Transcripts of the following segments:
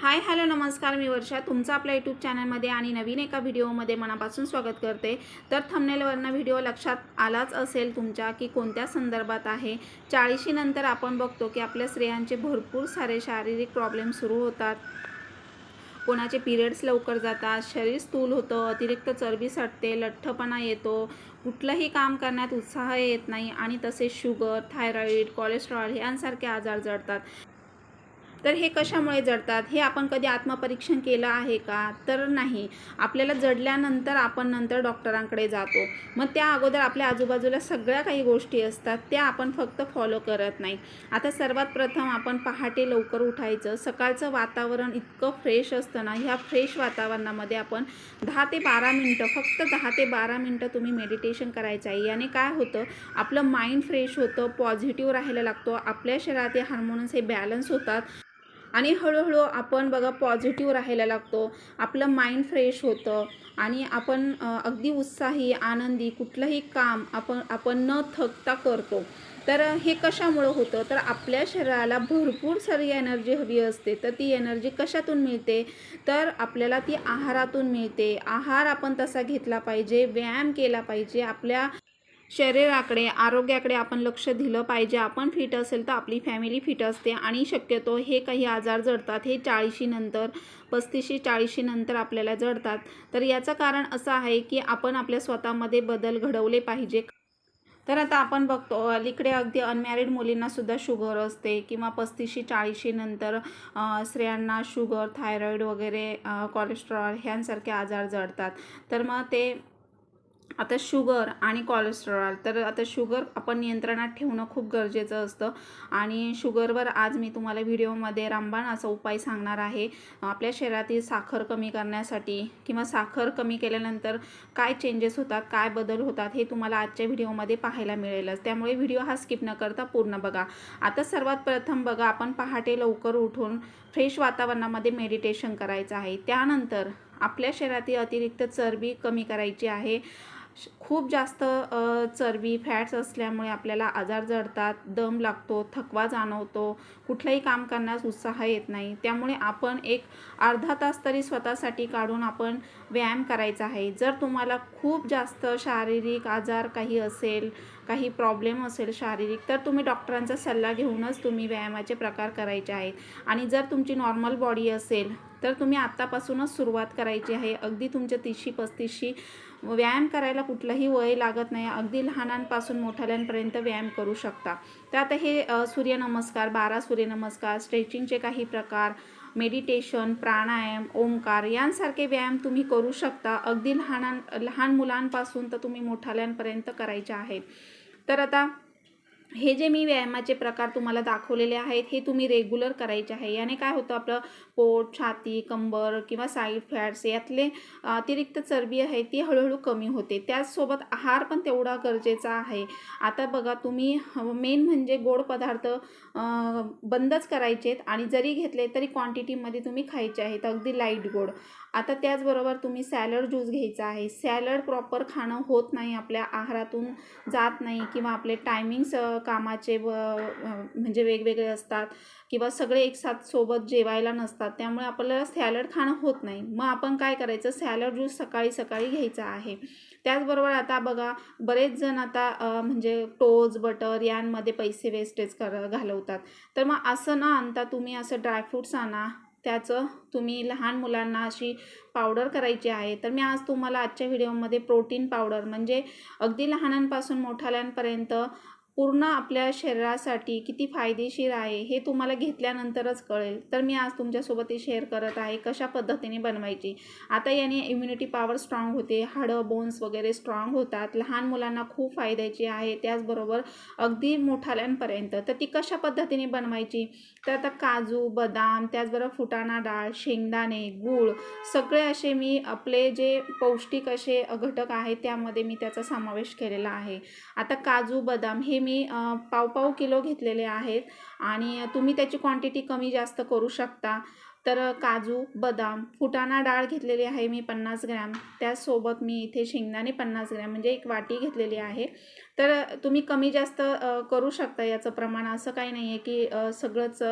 Hi hello नमस्कार मी वर्षा. तुमचं आपल्या यूट्यूब चॅनलमध्ये आणि नवीन एका व्हिडिओमध्ये मनापासून स्वागत करते. तर थंबनेलवरनं व्हिडिओ लक्षात आलाच असेल तुमच्या की कोणत्या संदर्भात आहे? चाळीशीनंतर आपण बघतो की आपल्या स्त्रियांचे भरपूर सारे शारीरिक प्रॉब्लेम सुरू होतात. कोणाचे पिरियड्स लवकर जातात शरीर स्थूल होतं अतिरिक्त चरबी सटते लठ्ठपणा येतो कुठलंही काम करण्यात उत्साह येत नाही आणि तसेच शुगर थायरॉईड कोलेस्ट्रॉल यांसारखे आजार जडतात तर हे कशामुळे जडतात? हे आपण कधी आत्मपरीक्षण केलं आहे का? तर नाही. आपल्याला जडल्यानंतर आपण नंतर डॉक्टरांकडे जातो. मग त्या अगोदर आपल्या आजूबाजूला सगळ्या काही गोष्टी असतात त्या आपण फक्त फॉलो करत नाही. आता सर्वात प्रथम आपण पहाटे लवकर उठायचं. सकाळचं वातावरण इतकं फ्रेश असतं ना ह्या फ्रेश वातावरणामध्ये आपण दहा ते बारा मिनटं फक्त दहा ते बारा मिनटं तुम्ही मेडिटेशन करायचं आहे. याने काय होतं? आपलं माइंड फ्रेश होतं पॉझिटिव्ह राहायला लागतो. आपल्या शरीरातील हार्मोन्स हे बॅलन्स होतात. आणि हळूहळू आपण बघा पॉझिटिव्ह राहायला लागतो. आपलं माइंड फ्रेश होतं. आणि आपण अगदी उत्साही आनंदी कुठलंही काम आपण आपण न थकता करतो. तर हे कशामुळं होतं? तर आपल्या शरीराला भरपूर सारी एनर्जी हवी असते. तर ती एनर्जी कशातून मिळते? तर आपल्याला ती आहारातून मिळते. आहार आपण तसा घेतला पाहिजे व्यायाम केला पाहिजे. आपल्या शरीराकडे आरोग्याकडे आपण लक्ष दिलं पाहिजे. आपण फिट असेल तर आपली फॅमिली फिट असते आणि शक्यतो हे काही आजार जडतात. हे चाळीशीनंतर पस्तीसशे चाळीशीनंतर आपल्याला जडतात. तर याचं कारण असं आहे की आपण आपल्या स्वतःमध्ये बदल घडवले पाहिजे. तर आता आपण बघतो अलीकडे अगदी अनमॅरिड मुलींनासुद्धा शुगर असते किंवा पस्तीसशे चाळीशी नंतर स्त्रियांना शुगर थायरॉईड वगैरे कॉलेस्ट्रॉल कोलेस्ट्रॉल ह्यांसारखे आजार जडतात. तर मग ते आता शुगर आणि कोलेस्ट्रॉल तर आता शुगर आपण नियंत्रणात ठेवणं खूप गरजेचं असतं. आणि शुगरवर आज मी तुम्हाला व्हिडिओमध्ये रामबाण असा उपाय सांगणार आहे. आपल्या शरीरातील साखर कमी करण्यासाठी किंवा साखर कमी केल्यानंतर काय चेंजेस होतात काय बदल होतात हे तुम्हाला आजच्या व्हिडिओमध्ये पाहायला मिळेलच. त्यामुळे व्हिडिओ हा स्किप न करता पूर्ण बघा. आता सर्वात प्रथम बघा आपण पहाटे लवकर उठून फ्रेश वातावरणामध्ये मेडिटेशन करायचं आहे. त्यानंतर आपल्या शरीरातील अतिरिक्त चरबी कमी करायची आहे. खूप जास्त चरबी फॅट्स असल्यामुळे आपल्याला आजार जडतात दम लागतो थकवा जाणवतो कुठलंही काम करण्यास उत्साह येत नाही. त्यामुळे आपण एक अर्धा तास तरी स्वतःसाठी काढून आपण व्यायाम करायचा आहे. जर तुम्हाला खूप जास्त शारीरिक आजार काही असेल काही प्रॉब्लेम असेल शारीरिक तर तुम्ही डॉक्टरांचा सल्ला घेऊनच तुम्ही व्यायामाचे प्रकार करायचे आहेत. आणि जर तुमची नॉर्मल बॉडी असेल तर तुम्ही आत्तापासूनच सुरुवात करायची आहे. अगदी तुमच्या तीसशी पस्तीसशी व्यायाम करायला कुठलंही वय लागत नाही. अगदी लहानांपासून मोठ्याल्यांपर्यंत व्यायाम करू शकता. तर आता हे सूर्यनमस्कार बारा सूर्यनमस्कार स्ट्रेचिंगचे काही प्रकार मेडिटेशन प्राणायाम ओंकार यांसारखे व्यायाम तुम्ही करू शकता. अगदी लहानां लहान मुलांपासून तर तुम्ही मोठाल्यांपर्यंत करायचे आहेत. तर आता हे जे मी व्यायामाचे प्रकार तुम्हाला दाखवलेले आहेत हे तुम्ही रेग्युलर करायचे आहे. याने काय होतं आपलं पोट छाती कंबर किंवा साईड फॅट्स यातले अतिरिक्त चरबी आहे ती हळूहळू कमी होते. त्याचसोबत आहार पण तेवढा गरजेचा आहे. आता बघा तुम्ही मेन म्हणजे गोड पदार्थ बंदच करायचेत आणि जरी घेतले तरी क्वांटिटीमध्ये तुम्ही खायचे आहेत. अगदी लाइट गोड. आता त्याचबरोबर तुम्ही सॅलड ज्यूस घ्यायचा आहे. सॅलड प्रॉपर खाणं होत नाही आपल्या आहारातून जात नाही किंवा आपले टायमिंग्स कामाचे व म्हणजे वेगवेगळे असतात किंवा सगळे एकसाथ सोबत जेवायला नसतात. त्यामुळे आपल्याला सॅलड खाणं होत नाही. मग आपण काय करायचं? सॅलड ज्यूस सकाळी सकाळी घ्यायचा आहे. त्याचबरोबर आता बघा बरेच जण आता म्हणजे टोज बटर यांमध्ये पैसे वेस्टेज कर घालवतात. तर मग असं न आणता तुम्ही असं ड्रायफ्रूट्स आणा. त्याचं तुम्ही लहान मुलांना अशी पावडर करायची आहे. तर मी आज तुम्हाला आजच्या व्हिडिओमध्ये प्रोटीन पावडर म्हणजे अगदी लहानांपासून मोठाल्यांपर्यंत पूर्ण आपल्या शरीरासाठी किती फायदेशीर आहे हे तुम्हाला घेतल्यानंतरच कळेल. तर मी आज तुमच्यासोबत ते शेअर करत आहे कशा पद्धतीने बनवायची. आता याने इम्युनिटी पॉवर स्ट्रॉंग होते हाडं बोन्स वगैरे स्ट्रॉंग होतात लहान मुलांना खूप फायद्याची आहे त्याचबरोबर अगदी मोठाल्यांपर्यंत. तर ती कशा पद्धतीने बनवायची? तर आता काजू बदाम त्याचबरोबर फुटाणा डाळ शेंगदाणे गूळ सगळे असे मी आपले जे पौष्टिक असे घटक आहेत त्यामध्ये मी त्याचा समावेश केलेला आहे. आता काजू बदाम हे मी मी पाव पाव किलो घेतलेले आहेत आणि तुम्ही त्याची क्वांटिटी कमी जास्त करू शकता. तर काजू बदाम फुटाणा डाळ घेतलेली आहे मी पन्नास ग्रॅम. त्याचसोबत मी इथे शेंगदाणे पन्नास ग्रॅम म्हणजे एक वाटी घेतलेली आहे. तर तुम्ही कमी जास्त करू शकता याचं प्रमाण. असं काही नाही आहे की सगळंच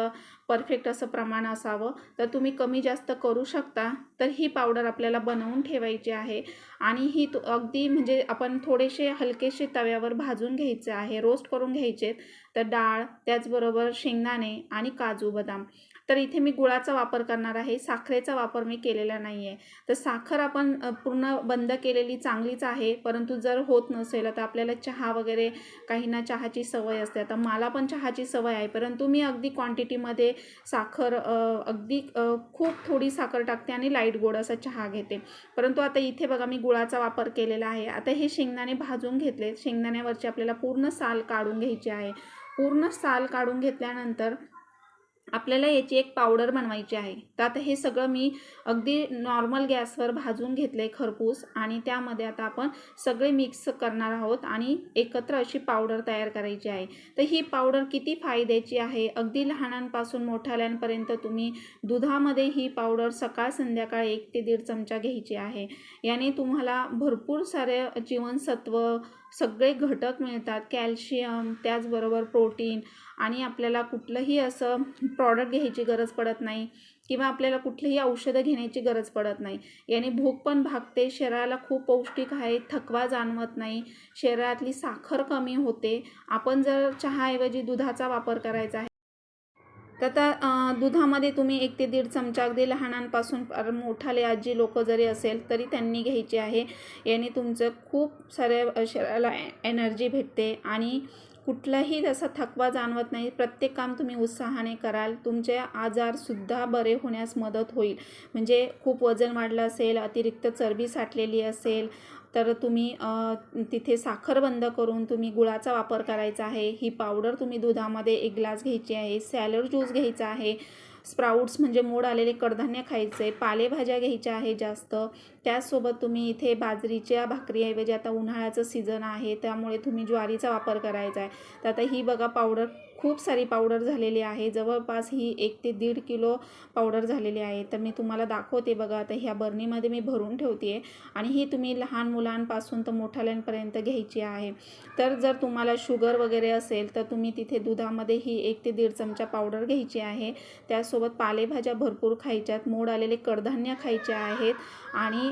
परफेक्ट असं प्रमाण असावं. तर तुम्ही कमी जास्त करू शकता. तर ही पावडर आपल्याला बनवून ठेवायची आहे. आणि ही अगदी म्हणजे आपण थोडेसे हलकेसे तव्यावर भाजून घ्यायचे आहे. रोस्ट करून घ्यायचे तर डाळ त्याचबरोबर शेंगदाणे आणि काजू बदाम. तर इथे मी गुळाचा वापर करणार आहे साखरेचा वापर मी केलेला नाही आहे तर साखर आपण पूर्ण बंद केलेली चांगलीच आहे परंतु जर होत नसेल तर आपल्याला चहा वगैरे काहींना चहाची सवय असते. आता मला पण चहाची सवय आहे परंतु मी अगदी क्वांटिटीमध्ये साखर अगदी खूप थोडी साखर टाकते आणि लाइट गोड असा चहा घेते. परंतु आता इथे बघा मी गुळाचा वापर केलेला आहे. आता हे शेंगदाणे भाजून घेतले. शेंगदाण्यावरची आपल्याला पूर्ण साल काढून घ्यायची आहे. पूर्ण साल काढून घेतल्यानंतर आपल्याला याची एक पावडर बनवायची आहे. तर आता हे सगळं मी अगदी नॉर्मल गॅसवर भाजून घेतलं आहे खरपूस आणि त्यामध्ये आता आपण सगळे मिक्स करणार आहोत आणि एकत्र अशी पावडर तयार करायची आहे. तर ही पावडर किती फायद्याची आहे? अगदी लहानांपासून मोठ्याल्यांपर्यंत तुम्ही दुधामध्ये ही पावडर सकाळ संध्याकाळ एक ते दीड चमचा घ्यायची आहे. याने तुम्हाला भरपूर सारे जीवनसत्व सगळे घटक मिळतात. कॅल्शियम त्याचबरोबर प्रोटीन आणि आपल्याला कुठलंही असं प्रॉडक्ट घ्यायची गरज पडत नाही किंवा आपल्याला कुठलीही औषधं घेण्याची गरज पडत नाही. याने भूक पण भागते शरीराला खूप पौष्टिक आहे थकवा जाणवत नाही शरीरातली साखर कमी होते. आपण जर चहाऐवजी दुधाचा वापर करायचा आहे तर आता दुधामध्ये तुम्ही एक ते दीड चमचा अगदी लहानांपासून फार मोठाले आजी लोक जरी असेल तरी त्यांनी घ्यायची आहे. याने तुमचं खूप साऱ्या शरीराला एनर्जी भेटते आणि कुठलाही तसा थकवा जाणवत नाही. प्रत्येक काम तुम्ही उत्साहाने कराल. तुमचे आजारसुद्धा बरे होण्यास मदत होईल. म्हणजे खूप वजन वाढलं असेल अतिरिक्त चरबी साठलेली असेल तर तुम्ही तिथे साखर बंद करून तुम्ही गुळाचा वापर करायचा आहे. ही पावडर तुम्ही दुधामध्ये एक ग्लास घ्यायची आहे. सॅलड ज्यूस घ्यायचा आहे. स्प्राउट्स म्हणजे मोड आलेले कडधान्य खायचे. पालेभाज्या घ्यायच्या आहे जास्त. त्याचसोबत तुम्ही इथे बाजरीच्या भाकरीऐवजी आता उन्हाळ्याचं सीझन आहे. त्यामुळे तुम्ही ज्वारीचा वापर करायचा आहे. तर आता ही बघा पावडर खूप सारी पावडर झालेली आहे. जवळपास ही एक ते दीड किलो पावडर झालेली आहे. तर मी तुम्हाला दाखवते बघा. आता ह्या बर्नीमध्ये मी भरून ठेवते आहे आणि ही तुम्ही लहान मुलांपासून तर मोठ्याल्यांपर्यंत घ्यायची आहे. तर जर तुम्हाला शुगर वगैरे असेल तर तुम्ही तिथे दुधामध्ये ही एक ते दीड चमचा पावडर घ्यायची आहे. त्यासोबत पालेभाज्या भरपूर खायच्यात. मोड आलेले कडधान्य खायचे आहेत. आणि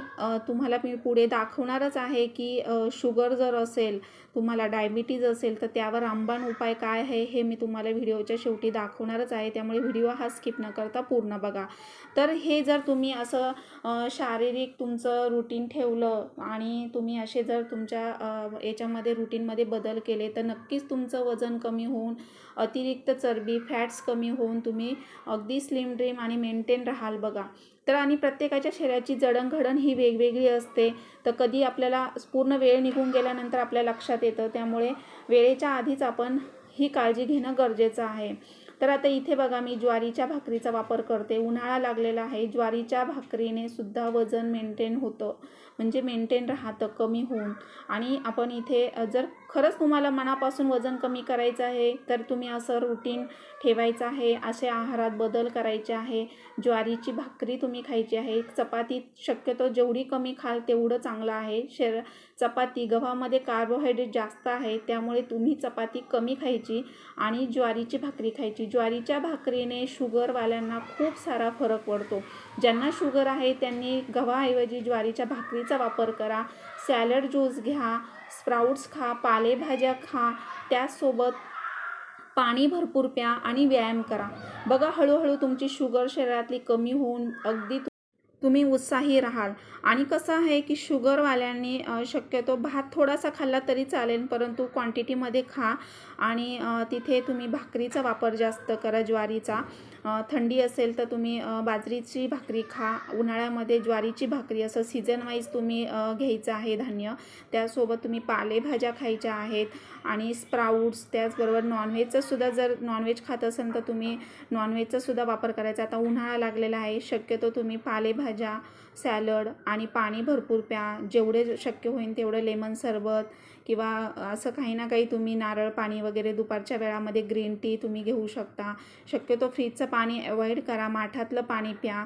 तुम्हाला मी पुढे दाखवणारच आहे की शुगर जर असेल तुम्हाला डायबिटीज असेल तर त्यावर आंबाण उपाय काय आहे हे मी तुम्हाला व्हिडिओच्या शेवटी दाखवणारच आहे. त्यामुळे व्हिडिओ हा स्किप न करता पूर्ण बघा. तर हे जर तुम्ही असं शारीरिक तुमचं रुटीन ठेवलं आणि तुम्ही असे जर तुमच्या याच्यामध्ये रुटीनमध्ये बदल केले तर नक्कीच तुमचं वजन कमी होऊन अतिरिक्त चरबी फॅट्स कमी होऊन तुम्ही अगदी स्लिम ड्रीम आणि मेंटेन राहाल बघा. तर आणि प्रत्येकाच्या शरीराची जडणघडण ही वेगवेगळी असते. तर कधी आपल्याला पूर्ण वेळ निघून गेल्यानंतर आपल्या लक्षात येतं. त्यामुळे वेळेच्या आधीच आपण ही काळजी घेणं गरजेचं आहे. तर आता इथे बघा मी ज्वारीच्या भाकरीचा वापर करते. उन्हाळा लागलेला आहे. ज्वारीच्या भाकरीने सुद्धा वजन मेंटेन होतं. म्हणजे मेंटेन राहतं कमी होऊन. आणि आपण इथे जर खरंच तुम्हाला मनापासून वजन कमी करायचं आहे तर तुम्ही असं रुटीन ठेवायचं आहे असे आहारात बदल करायचे आहे ज्वारीची भाकरी तुम्ही खायची आहे चपाती शक्यतो जेवढी कमी खाल तेवढं चांगलं आहे शरीर चपाती गव्हामध्ये कार्बोहायड्रेट जास्त आहे त्यामुळे तुम्ही चपाती कमी खायची आणि ज्वारीची भाकरी खायची. ज्वारीच्या भाकरीने शुगरवाल्यांना खूप सारा फरक पडतो. ज्यांना शुगर आहे त्यांनी गव्हाऐवजी ज्वारीच्या भाकरीचा वापर करा सॅलड ज्यूस घ्या स्प्राउट्स खा पालेभाज्या खा त्यासोबत पाणी भरपूर प्या आणि व्यायाम करा. बघा हळूहळू तुमची शुगर शरीरातली कमी होऊन अगदी तुम्ही उत्साही राहाल. आणि कसं आहे की शुगरवाल्यांनी शक्यतो भात थोडासा खाल्ला तरी चालेल परंतु क्वांटिटीमध्ये खा. आणि तिथे तुम्ही भाकरीचा वापर जास्त करा ज्वारीचा. थंडी असेल तर तुम्ही बाजरीची भाकरी खा. उन्हाळ्यामध्ये ज्वारीची भाकरी असं सीझनवाईज तुम्ही घ्यायचं आहे धान्य. त्यासोबत तुम्ही पालेभाज्या खायच्या आहेत आणि स्प्राऊट्स त्याचबरोबर नॉनव्हेजचंसुद्धा जर नॉनव्हेज खात असेल तर तुम्ही नॉनव्हेजचासुद्धा वापर करायचा. आता उन्हाळा लागलेला आहे शक्यतो तुम्ही पालेभाज्या सॅलड आणि पाणी भरपूर प्या. जेवढे शक्य होईल तेवढं लेमन सरबत किंवा असं काही ना काही तुम्ही नारळ पाणी वगैरे दुपारच्या वेळामध्ये ग्रीन टी तुम्ही घेऊ शकता. शक्यतो फ्रीजचं पाणी अवॉइड करा माठातलं पाणी प्या.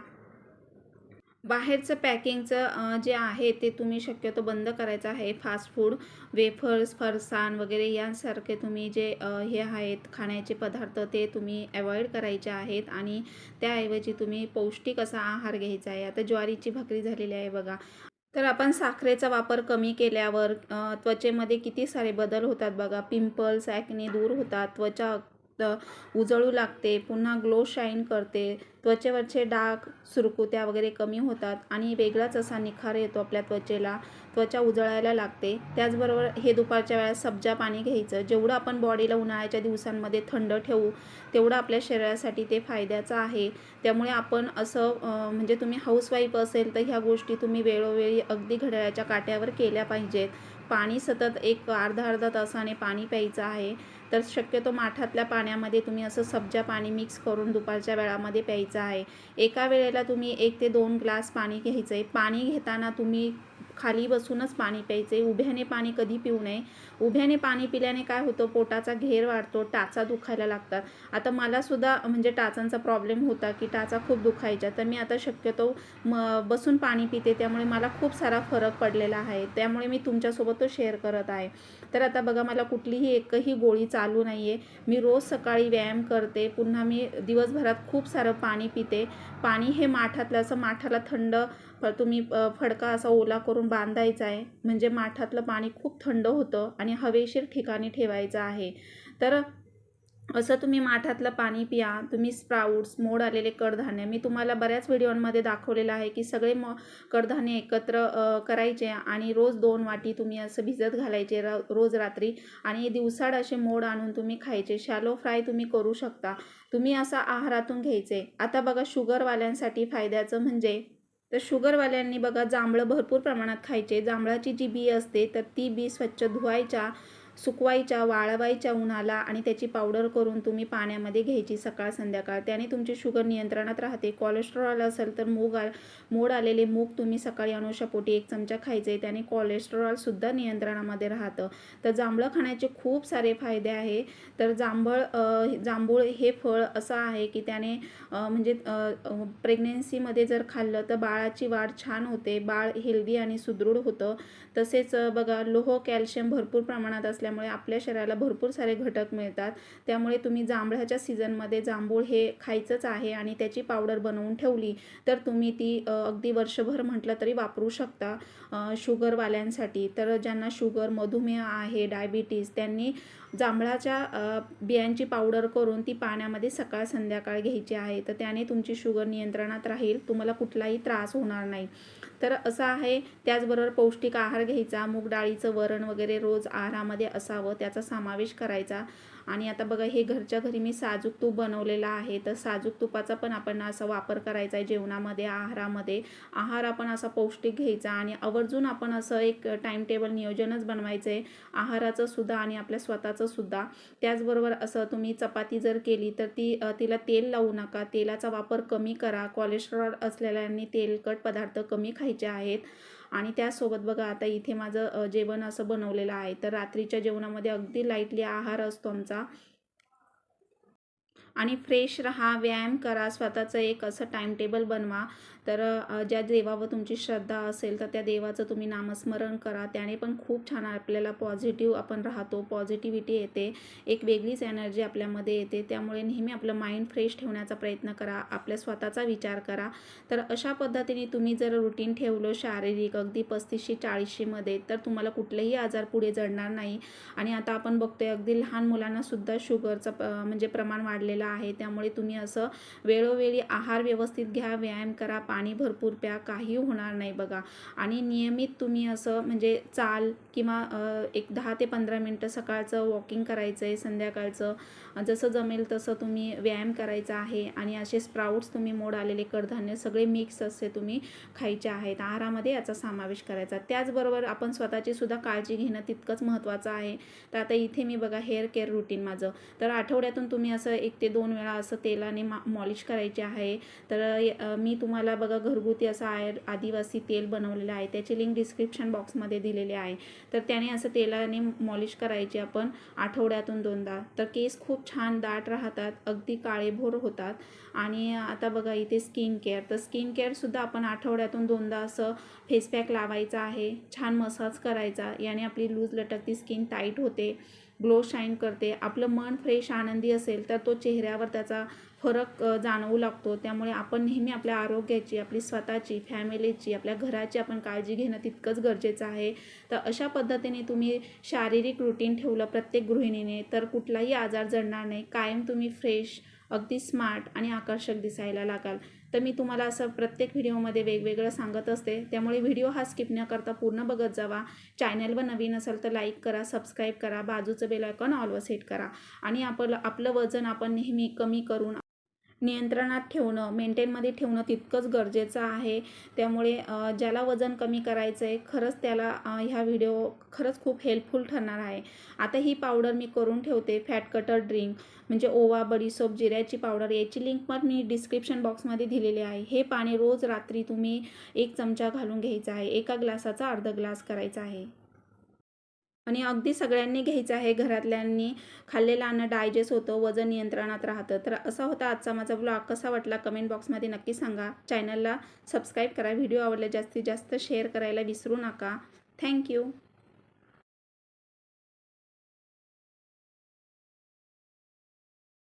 बाहेरचं पॅकिंगचं जे आहे ते तुम्ही शक्यतो बंद करायचं आहे. फास्ट फूड वेफर्स फरसाण वगैरे यांसारखे तुम्ही जे हे आहेत खाण्याचे पदार्थ ते तुम्ही अवॉइड करायचे आहेत आणि त्याऐवजी तुम्ही पौष्टिक असा आहार घ्यायचा आहे. आता ज्वारीची भाकरी झालेली आहे बघा. तर आपण साखरेचा वापर कमी केल्यावर त्वचेमध्ये किती सारे बदल होतात बघा. पिंपल्स ॲक्ने दूर होतात त्वचा उजळू लागते पुन्हा ग्लो शाईन करते त्वचेवरचे डाग सुरकुत्या वगैरे कमी होतात आणि वेगळाच असा निखार येतो आपल्या त्वचेला. त्वचा उजळायला लागते. त्याचबरोबर हे दुपारच्या वेळात सब्जा पाणी घ्यायचं. जेवढं आपण बॉडीला उन्हाळ्याच्या दिवसांमध्ये थंड ठेवू तेवढं आपल्या शरीरासाठी ते फायद्याचं आहे. त्यामुळे आपण असं म्हणजे तुम्ही हाऊसवाईफ असेल तर ह्या गोष्टी तुम्ही वेळोवेळी अगदी घड्याळाच्या काट्यावर केल्या पाहिजेत. पाणी सतत एक अर्धा अर्धा तासाने पाणी प्यायचं आहे. तर शक्यतो माठातल्या पाण्यामध्ये तुम्ही असं सब्जा पाणी मिक्स करून दुपारच्या वेळामध्ये प्यायचं आहे. एका वेळेला तुम्ही एक ते दोन ग्लास पाणी घ्यायचं आहे पाणी घेताना तुम्ही खाली बसूनच पाणी प्यायचे. उभ्याने पाणी कधी पिऊ नये. उभ्याने पाणी पिल्याने काय होतं? पोटाचा घेर वाढतो टाचा दुखायला लागतात. आता मलासुद्धा म्हणजे टाचांचा प्रॉब्लेम होता की टाचा खूप दुखायच्या. तर मी आता शक्यतो म बसून पाणी पिते. त्यामुळे मला खूप सारा फरक पडलेला आहे. त्यामुळे मी तुमच्यासोबत तो शेअर करत आहे. तर आता बघा मला कुठलीही एकही गोळी चालू नाही आहे मी रोज सकाळी व्यायाम करते. पुन्हा मी दिवसभरात खूप सारं पाणी पिते. पाणी हे माठातलं असं माठाला थंड तुम्ही फडका असा ओला करून बांधायचा आहे. म्हणजे माठातलं पाणी खूप थंड होतं आणि हवेशीर ठिकाणी ठेवायचं आहे. तर असं तुम्ही माठातलं पाणी पिया तुम्ही स्प्राऊट्स मोड आलेले कडधान्य मी तुम्हाला बऱ्याच व्हिडिओमध्ये दाखवलेलं आहे की सगळे म कडधान्य एकत्र करायचे आणि रोज दोन वाटी तुम्ही असं भिजत घालायचे र रोज रात्री आणि दिवसाड असे मोड आणून तुम्ही खायचे. शॅलो फ्राय तुम्ही करू शकता. तुम्ही असा आहारातून घ्यायचे. आता बघा शुगरवाल्यांसाठी फायद्याचं म्हणजे तर शुगरवाल्यांनी बघा जांभळं भरपूर प्रमाणात खायचे. जांभळाची जी बी असते तर ती बी स्वच्छ धुवायच्या सुकवायच्या वाळवायच्या उन्हाला आणि त्याची पावडर करून तुम्ही पाण्यामध्ये घ्यायची सकाळ संध्याकाळ. त्याने तुमची शुगर नियंत्रणात राहते. कोलेस्ट्रॉल असेल तर मूग आ मोड आलेले मूग तुम्ही सकाळी अनुषापोटी एक चमचा खायचे. त्याने कोलेस्ट्रॉलसुद्धा नियंत्रणामध्ये राहतं. तर जांभळं खाण्याचे खूप सारे फायदे आहे. तर जांभळ जांभूळ हे फळ असं आहे की त्याने म्हणजे प्रेग्नेन्सीमध्ये जर खाल्लं तर बाळाची वाढ छान होते. बाळ हेल्दी आणि सुदृढ होतं. तसेच बघा लोह कॅल्शियम भरपूर प्रमाणात असल्या असल्यामुळे आपल्या शरीराला भरपूर सारे घटक मिळतात. त्यामुळे तुम्ही जांभळाच्या सीझनमध्ये जांभूळ हे खायचंच आहे आणि त्याची पावडर बनवून ठेवली तर तुम्ही ती अगदी वर्षभर म्हटलं तरी वापरू शकता शुगरवाल्यांसाठी. तर ज्यांना शुगर मधुमेह आहे डायबिटीज त्यांनी जांभळाच्या बियांची पावडर करून ती पाण्यामध्ये सकाळ संध्याकाळ घ्यायची आहे. तर त्याने तुमची शुगर नियंत्रणात राहील. तुम्हाला कुठलाही त्रास होणार नाही. तर असं आहे त्याचबरोबर पौष्टिक आहार घ्यायचा मूग डाळीचं वरण वगैरे रोज आहारामध्ये असावं त्याचा समावेश करायचा. आणि आता बघा हे घरच्या घरी मी साजूक तूप बनवलेला आहे. तर साजूक तुपाचा पण आपण असा वापर करायचा आहे जेवणामध्ये आहारामध्ये. आहार आपण असा पौष्टिक घ्यायचा आणि आवर्जून आपण असं एक टाईम टेबल नियोजनच बनवायचं आहे आहाराचं सुद्धा आणि आपल्या स्वतःचं सुद्धा. त्याचबरोबर असं तुम्ही चपाती जर केली तर ती तिला तेल लावू नका. तेलाचा वापर कमी करा. कोलेस्ट्रॉल असलेल्यांनी तेलकट पदार्थ कमी खायचे आहेत. आणि त्यासोबत बघा आता इथे माझं जेवण असं बनवलेलं आहे. तर रात्रीच्या जेवणामध्ये अगदी लाईटली आहार असतो आमचा. आणि फ्रेश राहा व्यायाम करा स्वतःचं एक असं टाईम टेबल बनवा. तर ज्या देवावर तुमची श्रद्धा असेल तर त्या देवाचं तुम्ही नामस्मरण करा. त्याने पण खूप छान आपल्याला पॉझिटिव्ह आपण राहतो पॉझिटिव्हिटी येते. एक वेगळीच एनर्जी आपल्यामध्ये येते. त्यामुळे नेहमी आपलं माइंड फ्रेश ठेवण्याचा प्रयत्न करा. आपल्या स्वतःचा विचार करा. तर अशा पद्धतीने तुम्ही जर रुटीन ठेवलं शारीरिक अगदी पस्तीसशे चाळीसशेमध्ये तर तुम्हाला कुठलेही आजार पुढे जडणार नाही. आणि आता आपण बघतोय अगदी लहान मुलांनासुद्धा शुगरचं प म्हणजे प्रमाण वाढलेलं आहे. त्यामुळे तुम्ही असं वेळोवेळी आहार व्यवस्थित घ्या व्यायाम करा. पाणी भरपूर प्या काही होणार नाही बघा. आणि नियमित तुम्ही असं म्हणजे चाल किंवा एक दहा ते पंधरा मिनटं सकाळचं वॉकिंग करायचं आहे संध्याकाळचं जसं जमेल तसं तुम्ही व्यायाम करायचा आहे. आणि असे स्प्राउट्स तुम्ही मोड आलेले कडधान्य सगळे मिक्स असे तुम्ही खायचे आहेत. आहारामध्ये याचा समावेश करायचा. त्याचबरोबर आपण स्वतःची सुद्धा काळजी घेणं तितकंच महत्त्वाचं आहे. तर आता इथे मी बघा हेअर केअर रुटीन माझं. तर आठवड्यातून तुम्ही असं एक ते दोन वेळा असं तेलाने मा मॉलिश करायचे आहे. तर मी तुम्हाला बघा घरगुती असं आयर आदिवासी तेल बनवलेलं आहे. त्याची लिंक डिस्क्रिप्शन बॉक्समध्ये दिलेली आहे. तर त्याने असं तेलाने मॉलिश करायची आपण आठवड्यातून दोनदा. तर केस खूप छान दाट राहतात अगदी काळेभोर होतात. आणि आता बघा इथे स्किन केअर तर स्किन केअरसुद्धा आपण आठवड्यातून दोनदा असं फेस पॅक लावायचा आहे. छान मसाज करायचा. याने आपली लूज लटकती स्किन टाईट होते. ग्लो शाईन करते. आपलं मन फ्रेश आनंदी असेल तर तो चेहऱ्यावर त्याचा फरक जाणवू लागतो. त्यामुळे आपण नेहमी आपल्या आरोग्याची आपली स्वतःची फॅमिलीची आपल्या घराची आपण काळजी घेणं तितकंच गरजेचं आहे. तर अशा पद्धतीने तुम्ही शारीरिक रुटीन ठेवलं प्रत्येक गृहिणीने तर कुठलाही आजार जडणार नाही. कायम तुम्ही फ्रेश अगदी स्मार्ट आणि आकर्षक दिसायला लागाल. तर मी तुम्हाला असं प्रत्येक व्हिडिओमध्ये वेगवेगळं सांगत असते. त्यामुळे व्हिडिओ हा स्किप न करता पूर्ण बघत जावा. चॅनलवर नवीन असेल तर लाईक करा सबस्क्राईब करा बाजूचं बेल आयकॉन ऑलवर सेट करा. आणि आपलं आपलं वजन आपण नेहमी कमी करून नियंत्रणात ठेवणं मेंटेनमध्ये ठेवणं तितकंच गरजेचं आहे. त्यामुळे ज्याला वजन कमी करायचं आहे खरंच त्याला ह्या व्हिडिओ खरंच खूप हेल्पफुल ठरणार आहे. आता ही पावडर मी करून ठेवते फॅट कटर ड्रिंक म्हणजे ओवा बडीसोप जिऱ्याची पावडर याची लिंक पण मी डिस्क्रिप्शन बॉक्समध्ये दिलेली आहे. हे पाणी रोज रात्री तुम्ही एक चमचा घालून घ्यायचा आहे एका ग्लासाचा अर्ध ग्लास करायचा आहे. आणि अगदी सगळ्यांनी घ्यायचं आहे. घरातल्यांनी खाल्लेलं अन्न डायजेस्ट होतं वजन नियंत्रणात राहतं. तर असा होता आजचा माझा ब्लॉग कसा वाटला कमेंट बॉक्समध्ये नक्की सांगा. चॅनलला सबस्क्राईब करा. व्हिडिओ आवडले जास्तीत जास्त शेअर करायला विसरू नका. थँक्यू